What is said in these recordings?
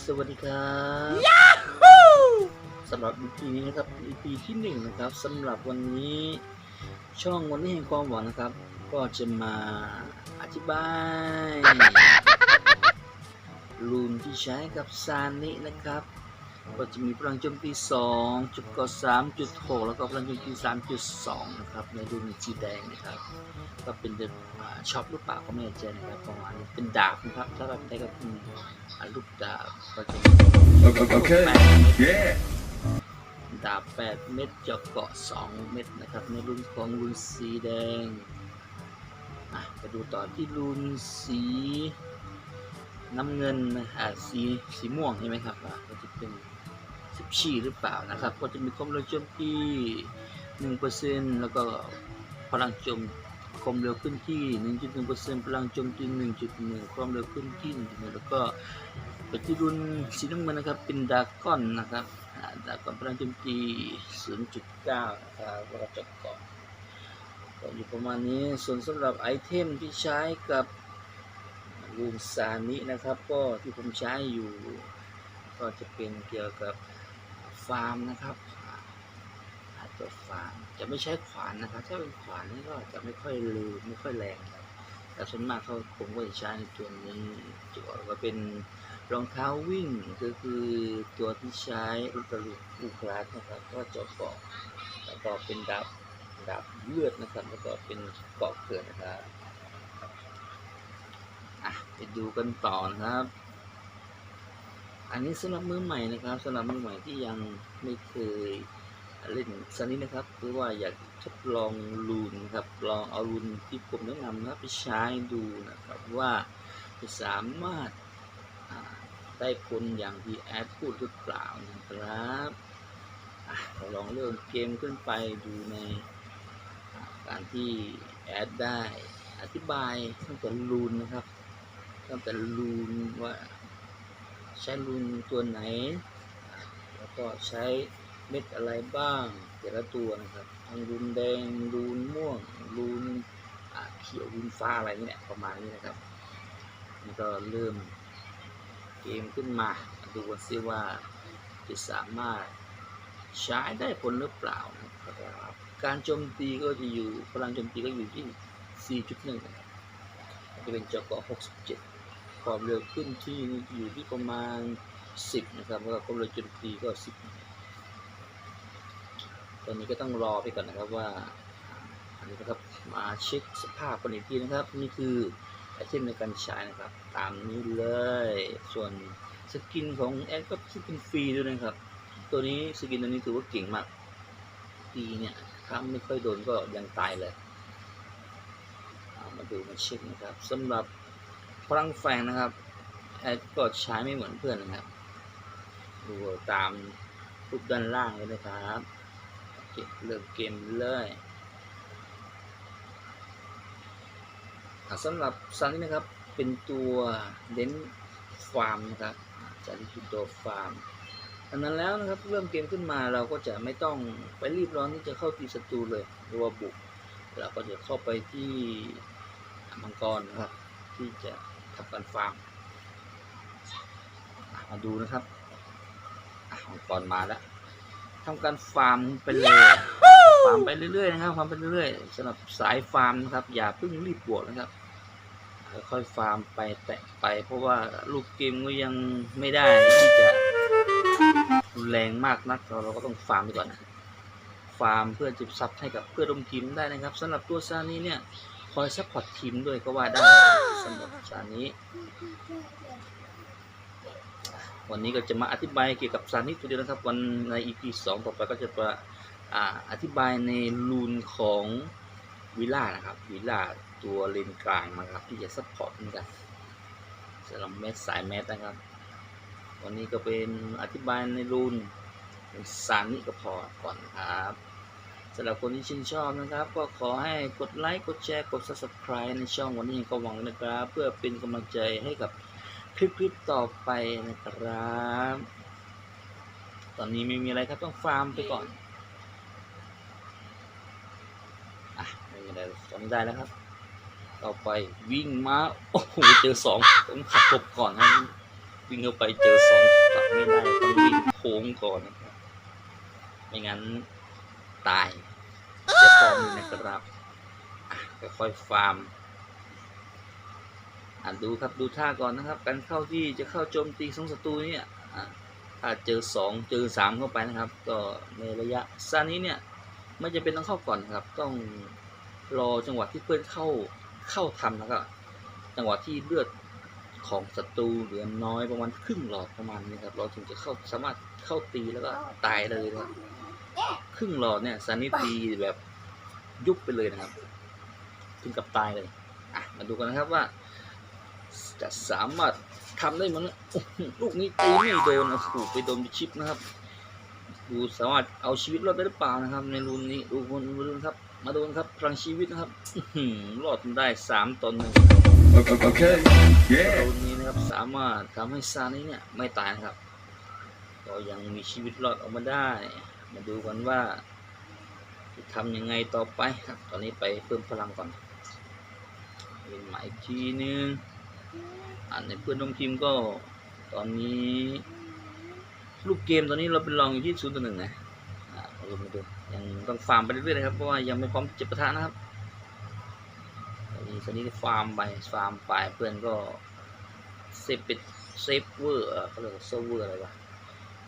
สวัสดีครับสำหรับ EP นี้นะครับ EP ที่หนึ่งนะครับสำหรับวันนี้ช่องวันนี้แห่งความหวังนะครับ ก็จะมาอธิบายรูนที่ใช้กับซานินะครับ ก็จะมีพลังโจมตี2จุดก่อ3.6แล้วก็พลังโจมตี3.2 นะครับ ในรุ่นสีแดงนะครับ ก็เป็นเดช็อปหรือเปล่าก็ไม่แน่ใจนะครับประมาณนี้เป็นดาบนะครับ ถ้าแบบได้ก็เป็นอ่าลูกดาบก็จะ Okay. okay. แปดเม็ด Yeah. ดาบ 8 เม็ดเจาะเกาะ 2 เม็ดนะครับ ในรุ่นของรุ่นสีแดงอะไปดูต่อที่รุ่นสี น้ำเงินนะอ่าสีสีม่วงใช่ไหมครับอะก็จะเป็นสิบชีหรือเปล่านะครับ ก็จะมีความเร็วโจมตี1%แล้วก็พลังโจมความเร็วขึ้นที่1.1%พลังโจมตี1.1ความเร็วขึ้นที่1.1แล้วก็ปที่รุ่นสีน้ำเงินนะครับเป็นดาก้อนนะครับอ่าดาก้อนพลังโจมตี0.9นะครับแล้วก็เจาะเกาะก็อยู่ประมาณนี้ส่วนสำหรับไอเทมที่ใช้กับ รูมซานินะครับ ก็ที่ผมใช้อยู่ ก็จะเป็นเกี่ยวกับฟาร์มนะครับอาจจะฟาร์มจะไม่ใช้ขวานนะครับ ถ้าเป็นขวานนี่ก็จะไม่ค่อยลืมไม่ค่อยแรงครับแต่ส่วนมากเขาผมก็จะใช้ในตัวนี้ตัวก็เป็นรองเท้าวิ่งก็คือตัวที่ใช้อุตลุอุคลาสนะครับ ก็จะเกาะแล้วก็เป็นดาบดาบเลือดนะครับ แล้วก็เป็นเกาะเกลือนนะครับ ไปดูกันต่อนะครับ อันนี้สำหรับมือใหม่นะครับสำหรับมือใหม่ที่ยังไม่เคยเล่นซันนี้นะครับหรือว่าอยากทดลองรูนครับ ลองเอารูนที่ผมแนะนำนะครับไปใช้ดูนะครับว่าจะสามารถได้ผลอย่างที่แอดพูดหรือเปล่านะครับอะเราลองเริ่มเกมขึ้นไปดูในการที่แอดได้อธิบายตั้งแต่รูนนะครับ ตั้งแต่รูนว่าใช้รูนตัวไหน แล้วก็ใช้เม็ดอะไรบ้างแต่ละตัวนะครับทั้งรูนแดงรูนม่วงรูนเขียวรูนฟ้าอะไรนี่แหละประมาณนี้นะครับนี่ก็เริ่มเกมขึ้นมาดูกันซิว่าจะสามารถใช้ได้ผลหรือเปล่านะครับการโจมตีก็จะอยู่พลังโจมตีก็อยู่ที่ 4.1นะครับจะเป็นจอก67 ความเร็วขึ้นที่อยู่ที่ประมาณ 10 นะครับแล้วก็ความเร็วโจมตีก็ 10 ตอนนี้ก็ต้องรอไปก่อนนะครับว่าอันนี้นะครับมาเช็คสภาพกันอีกทีนะครับ นี่คือไอเทมในการใช้นะครับ ตามนี้เลย ส่วนสกินของแอดก็สกินฟรีด้วยนะครับ ตัวนี้สกินตัวนี้ถือว่าเก่งมากปีเนี่ยถ้าไม่ค่อยโดนก็ยังตายเลยเามาดูมาเช็คนะครับสำหรับ พลังแฝงนะครับแอดก็ใช้ไม่เหมือนเพื่อนนะครับ ดูตามรูปด้านล่างเลยนะครับเคเริ่มเกมเลยสำหรับซันนี่นะครับเป็นตัวเน้นฟาร์มนะครับจะที่คือตัวฟาร์มอันนั้นแล้วนะครับเริ่มเกมขึ้นมาเราก็จะไม่ต้องไปรีบร้อนที่จะเข้าตีศัตรูเลยหรือว่าบุก เราก็จะเข้าไปที่มังกรนะครับที่จะ ทำการฟาร์มมาดูนะครับอะมังกรมาแล้วทำการฟาร์มไปเลยฟาร์มไปเรื่อยๆนะครับฟาร์มไปเรื่อยๆสำหรับสายฟาร์มนะครับ อย่าเพิ่งรีบบวกนะครับค่อยฟาร์มไปแตะไป เพราะว่าลูกเกมก็ยังไม่ได้ที่จะรุนแรงมากนักเราเราก็ต้องฟาร์มไปก่อนนะฟาร์มเพื่อจิบซับให้กับเพื่อนร่วมทีมได้นะครับสำหรับตัวซานี้เนี่ย คอยซัพพอร์ตทีมด้วยก็ว่าได้สำหรับสารนี้ วันนี้ก็จะมาอธิบายเกี่ยวกับสารนี้ตัวเดียวนะครับ วันใน EP 2 ต่อไปก็จะมาอ่าอธิบายในรูนของวิลล่านะครับวิลล่าตัวเลนกลางนะครับ ที่จะซัพพอร์ตเหมือนกันสำหรับแมสสายแมสนะครับ วันนี้ก็เป็นอธิบายในรูนเป็นสารนี้ก็พอก่อนครับ สำหรับคนที่ชื่นชอบนะครับ ก็ขอให้กดไลค์ กดแชร์ กด subscribe ในช่องวันนี้ก็หวังนะครับ เพื่อเป็นกำลังใจให้กับคลิปๆต่อไปนะครับ ตอนนี้ไม่มีอะไรครับต้องฟาร์มไปก่อนอะไม่มีอะไรตอนนี้ได้แล้วครับ ต่อไปวิ่งมาโอ้โหเจอสองต้องขับกบก่อนครับวิ่งเข้าไปเจอสองสับไม่ได้ต้องวิ่งโค้งก่อนนะครับไม่งั้น ตายเสียฟอร์มเลยนะครับอะค่อยๆฟาร์มอะดูครับดูท่าก่อนนะครับ การเข้าที่จะเข้าโจมตีสองศัตรูเนี่ยอะถ้าเจอสองเจอสามเข้าไปนะครับ ก็ในระยะสั้นนี้เนี่ยไม่จะเป็นต้องเข้าก่อนครับ ต้องรอจังหวะที่เพื่อนเข้าเข้าทำแล้วก็จังหวะที่เลือดของศัตรูเหลือน้อยประมาณครึ่งหลอดประมาณนี้ครับเราถึงจะเข้าสามารถเข้าตีแล้วก็ตายเลยนะครับ ครึ่งหลอดเนี่ยสันนิตีแบบยุบไปเลยนะครับ ถึงกับตายเลยอะมาดูกันนะครับว่า จะสามารถทำได้มั้ยโอ้โหลูกนี้ตีไม่โดนโอ้โหไปโดนชิปนะครับ ดูสามารถเอาชีวิตรอดได้หรือเปล่านะครับ ในรุ่นนี้ดูคนดูนครับ มาดูกันครับพลังชีวิตนะครับอื้อหือรอดได้สามตอนหนึ่ง Okay. Yeah. รุ่นนี้นะครับสามารถทำให้ซานี่เนี่ยไม่ตายนะครับ ก็ยังมีชีวิตรอดออกมาได้ มาดูกันว่าจะทำยังไงต่อไปครับ ตอนนี้ไปเพิ่มพลังก่อนเป็นหมายทีนึงอ่านในเพื่อนร่วมทีมก็ตอนนี้ลูกเกมตอนนี้เราเป็นรองอยู่ที่ศูนย์ต่อหนึ่งนะอ่ามาดูมาดูยังต้องฟาร์มไปเรื่อยๆนะครับเพราะว่ายังไม่พร้อมจะประทะนะครับตอนนี้ตอนนี้ฟาร์มไปฟาร์มไปเพื่อนก็เซฟเปิดเซฟเวอร์เอ่อเขาเรียกว่าเซฟเวอร์อะไรวะ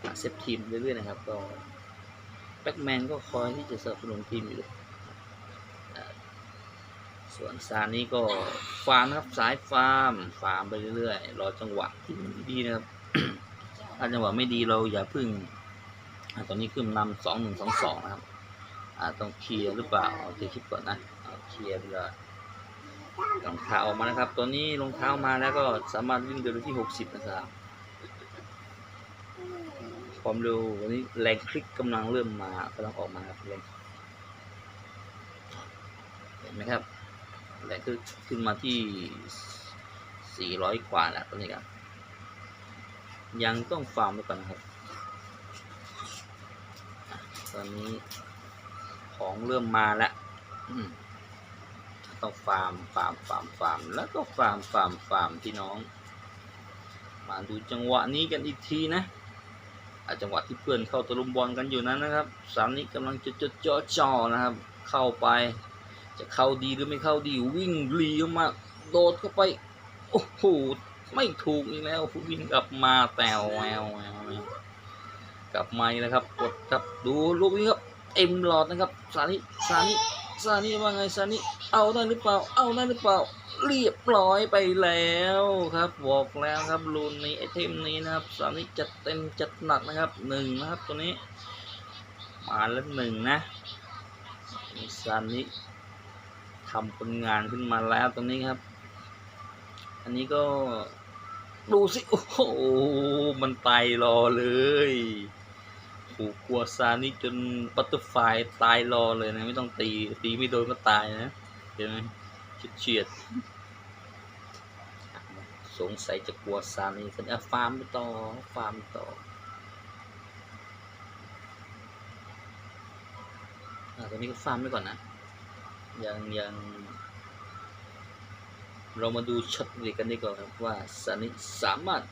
อะเซฟทีมเรื่อยๆนะครับก็ แบ็กแมนก็คอยที่จะสนับสนุนทีมอยู่ ส่วนซานี่ก็ฟาร์มนครับสายฟาร์มฟาร์มไปเรื่อยๆ รอจังหวะที่ดีนะครับ ถ้าจังหวะไม่ดีเราอย่าพึ่งอตอนนี้ขึ้นนำสองหนึ่งสองสองนะครับต้องเคลียร์หรือเปล่าเอาเคลียร์คลิปก่อนนะเอาเคลียร์ไปเลยรองเท้าออกมานะครับตัวนี้รองเท้ามาแล้วก็สามารถวิ่งเดินได้ที่60นะครับ ความเร็ววันนี้แรงคลิกกำลังเริ่มมากำลังออกมาครับแรงเห็นไหมครับแรงคลิกขึ้นมาที่ 400 กว่าแล้วตอนนี้ครับยังต้องฟาร์มไว้ก่อนนะครับตอนนี้ของเริ่มมาแล้วต้องฟาร์มฟาร์มฟาร์มฟาร์มแล้วก็ฟาร์มฟาร์มฟาร์มพี่น้อง มาดูจังหวะนี้กันอีกทีนะ จังหวะที่เพื่อนเข้าตะลุมบอลกันอยู่นั้นนะครับ สามนี้กำลังจะจะจ่อจ่อนะครับ เข้าไป จะเข้าดีหรือไม่เข้าดีวิ่งหลีออกมาโดดเข้าไป โอ้โห ไม่ถูกอีกแล้ววิ่งกลับมาแปวแววแววแววกลับมาอีกแล้วครับกดครับดูลูกนี้ครับเอ็มหลอดนะครับ สานิสานิซานี่ว่าไงซานี่เอาได้หรือเปล่า เอาได้หรือเปล่า เรียบร้อยไปแล้วครับบอกแล้วครับรูนนี้ไอเทมนี้นะครับซานี่จัดเต็มจัดหนักนะครับหนึ่งนะครับตัวนี้ มาแล้วหนึ่งนะซานี่ทำผลงานขึ้นมาแล้วตรงนี้ครับ อันนี้ก็ดูสิ โอ้โห มันไปรอเลยผูกกลัวซานี่จนบัตเตอร์ไฟตายรอเลยนะ ไม่ต้องตี ตีไม่โดนก็ตายนะ เห็นไหม เฉียดสงสัยจะกลัวซานี่กันะฟาร์มต่อ ฟาร์มต่อตอนนี้ก็ฟาร์มไปก่อนนะ ยังยัง เรามาดูช็อตเด็กกันดีกว่าครับว่าซานิสามารถ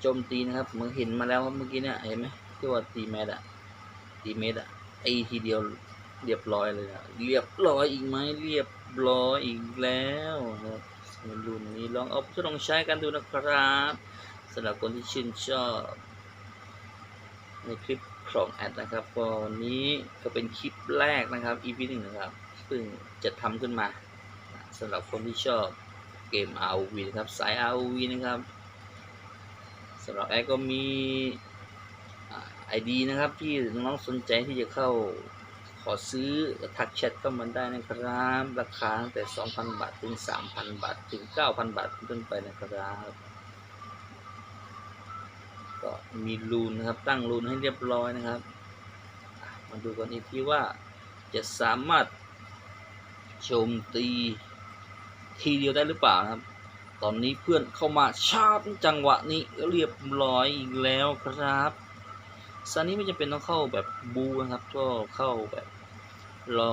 โจมตีนะครับเมือเห็นมาแล้วครับเมื่อกี้เนี่ยเห็นไหมที่ว่าตีแมดอะตีเมดอะไอทีเดียว เรียบร้อยเลยอะเรียบร้อยอีกไหมเรียบร้อยอีกแล้วนะครับในรุ่นนี้ลองเอาทดลองใช้กันดูนะครับสำหรับคนที่ชื่นชอบ ในคลิปของแอดนะครับก็วันนี้ก็เป็นคลิปแรกนะครับ EP หนึ่งนะครับซึ่งจะทำขึ้นมาสำหรับคนที่ชอบเกม ROV นะครับสาย ROV นะครับสำหรับแอดก็มีไอดีนะครับที่น้องสนใจที่จะเข้า ขอซื้อทักแชทเข้ามาได้นะครับ ราคาตั้งแต่ 2,000 บาท ถึง 3,000 บาท ถึง 9,000 บาทเป็นต้นไปนะครับ ก็มีรูนนะครับ ตั้งรูนให้เรียบร้อยนะครับ มาดูกันอีกทีว่าจะสามารถโจมตีทีเดียวได้หรือเปล่านะครับ ตอนนี้เพื่อนเข้ามาชาร์จจังหวะนี้เรียบร้อยอีกแล้วครับ ซานี้ไม่จำเป็นต้องเข้าแบบบูนะครับ ก็เข้าแบบรอ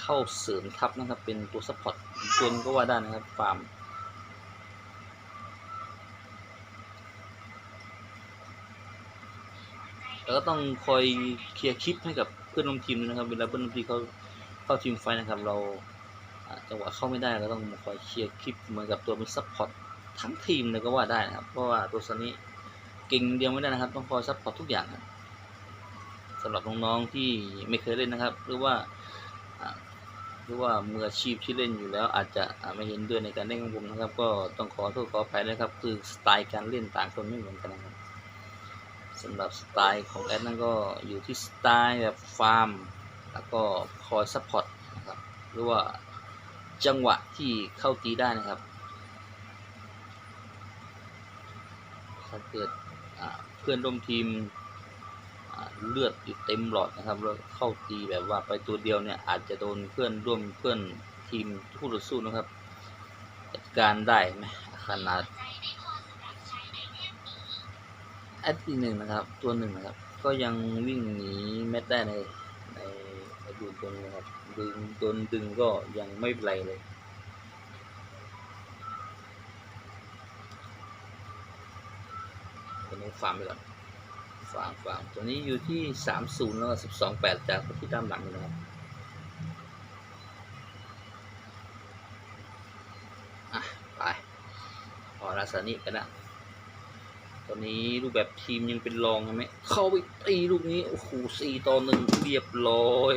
เข้าเสริมทับนะครับ เป็นตัวซัพพอร์ตตัวนึงก็ว่าได้นะครับฟาร์มแล้วก็ต้องคอยเคลียร์คลิปให้กับเพื่อนร่วมทีมนะครับ เวลาเพื่อนร่วมทีมเขาเข้าทีมไฟนะครับ เราจังหวะเข้าไม่ได้ก็ต้องคอยเคลียร์คลิปเหมือนกับตัวเป็นซัพพอร์ตทั้งทีมเลยก็ว่าได้นะครับ เพราะว่าตัวซานี้ ก่งเดียวไม่ได้นะครับ ต้องคอยซัพพอร์ตทุกอย่างครับสำหรับน้องๆที่ไม่เคยเล่นนะครับ หรือว่าหรือว่ามืออาชีพที่เล่นอยู่แล้ว อาจจะไม่เห็นด้วยในการเล่นของผมนะครับ ก็ต้องขอโทษขออภัยนะครับ คือสไตล์การเล่นต่างคนไม่เหมือนกันนะครับสำหรับสไตล์ของแอดนั่นก็อยู่ที่สไตล์แบบฟาร์ม แล้วก็คอยซัพพอร์ตนะครับหรือว่าจังหวะที่เข้าตีได้นะครับถ้าเกิด เพื่อนร่วมทีมเลือดอยู่เต็มหลอดนะครับแล้วเข้าตีแบบว่าไปตัวเดียวเนี่ยอาจจะโดนเพื่อนร่วมเพื่อนทีมคู่ต่อสู้นะครับจัดการได้ไหมขนาดแอดอีหนึ่งนะครับ ตัวหนึ่งนะครับ ก็ยังวิ่งหนีเม็ดได้ในในดูตรงนะครับดึงโดนดึงก็ยังไม่เป็นไรเลย ตัวนี้ฟาร์มไปก่อนฟาร์มฟาร์มตัวนี้อยู่ที่สามศูนย์แล้วสิบสองแปดจากที่ด้านหลังนะครับอะไปพอลาสานิกันนะตอนนี้รูปแบบทีมยังเป็นรองใช่ไหมเข้าไปตีลูกนี้ โอ้โหสี่ต่อหนึ่งเรียบร้อย